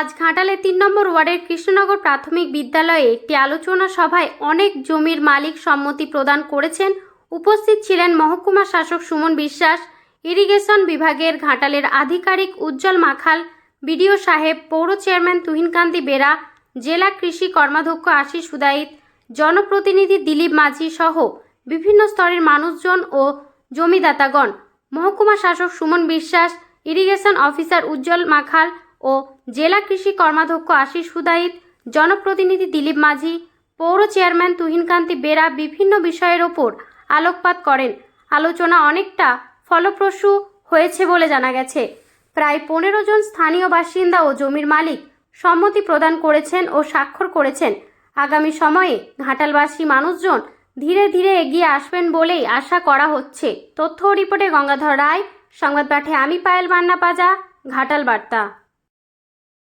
আজ ঘাটালের তিন নম্বর ওয়ার্ডের কৃষ্ণনগর প্রাথমিক বিদ্যালয়ে একটি আলোচনা সভায় অনেক জমির মালিক সম্মতি প্রদান করেছেন। উপস্থিত ছিলেন মহকুমা শাসক সুমন বিশ্বাস, ইরিগেশন বিভাগের ঘাটালের আধিকারিক উজ্জ্বল মাখাল, বিডিও সাহেব, পৌর চেয়ারম্যান তুহিনকান্তি বেরা, জেলা কৃষি কর্মাধ্যক্ষ আশিস সুদাইত জনপ্রতিনিধি দিলীপ মাঝি সহ বিভিন্ন স্তরের মানুষজন ও জমিদাতাগণ। মহকুমা শাসক সুমন বিশ্বাস, ইরিগেশন অফিসার উজ্জ্বল মাখাল ও জেলা কৃষি কর্মাধ্যক্ষ আশিস হুদাইত জনপ্রতিনিধি দিলীপ মাঝি, পৌর চেয়ারম্যান তুহিনকান্তি বেরা বিভিন্ন বিষয়ের ওপর আলোকপাত করেন। আলোচনা অনেকটা ফলপ্রসূ হয়েছে বলে জানা গেছে। প্রায় পনেরো জন স্থানীয় বাসিন্দা ও জমির মালিক সম্মতি প্রদান করেছেন ও স্বাক্ষর করেছেন। আগামী সময়ে ঘাটালবাসী মানুষজন ধীরে ধীরে এগিয়ে আসবেন বলেই আশা করা হচ্ছে। তথ্য রিপোর্টে গঙ্গাধর রায় সংবাদ পাঠে আমি পায়েল মান্না পাজা, ঘাটাল বার্তা।